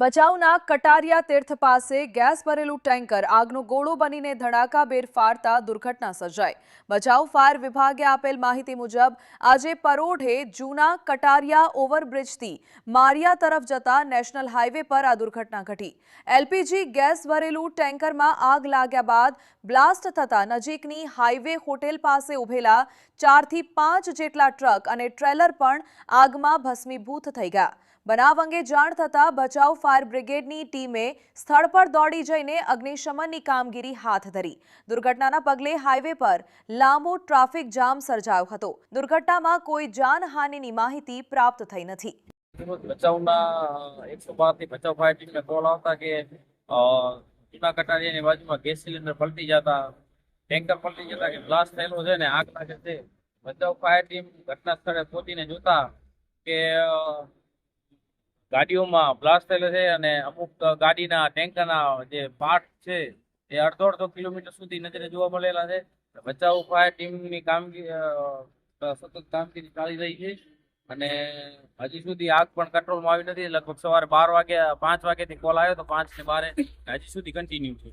ભચાઉના કટારિયા તીર્થ પાસે ગેસ ભરેલું ટેન્કર આગનો ગોળો બનીને ધડાકાભેર ફાળતા દુર્ઘટના સર્જાઈ. ભચાઉ ફાયર વિભાગે આપેલ માહિતી મુજબ, આજે પરોઢે જૂના કટારિયા ઓવરબ્રિજથી મારિયા તરફ જતા નેશનલ હાઈવે પર આ દુર્ઘટના ઘટી. એલપીજી ગેસ ભરેલું ટેન્કરમાં આગ લાગ્યા બાદ બ્લાસ્ટ થતા નજીકની હાઈવે હોટેલ પાસે ઉભેલા ચારથી પાંચ જેટલા ટ્રક અને ટ્રેલર પણ આગમાં ભસ્મીભૂત થઈ ગયા. બનાવ અંગે જાણ થતાં બચાવ ફાયર બ્રિગેડની ટીમે સ્થળ પર દોડી જઈને અગ્નિશમનની કામગીરી હાથ ધરી. દુર્ઘટનાના પગલે હાઈવે પર લાંબો ટ્રાફિક જામ સર્જાયો હતો. દુર્ઘટનામાં કોઈ જાનહાનિની માહિતી પ્રાપ્ત થઈ નથી. જતા, ટેન્કર પલટી જતા કે બ્લાસ્ટ થયેલો છે ને આગ લાગે છે. બચાવ ફાયર ટીમ ઘટના સ્થળે પહોંચીને જોતા કે ગાડીઓમાં બ્લાસ્ટ થયેલો છે અને અમુક ગાડીના ટેન્કરના જે પાર્ટ છે, એ અડધો અડધો કિલોમીટર સુધી નજરે જોવા મળેલા છે. બચાવ ફાયર ટીમની કામગીરી સતત કામગીરી ચાલી રહી છે. અને હજી સુધી આગ પણ કંટ્રોલમાં આવી નથી. લગભગ સવારે બાર વાગે પાંચ વાગ્યાથી કોલ આવ્યો તો પાંચ ને બારે. હજી સુધી કન્ટિન્યુ છે.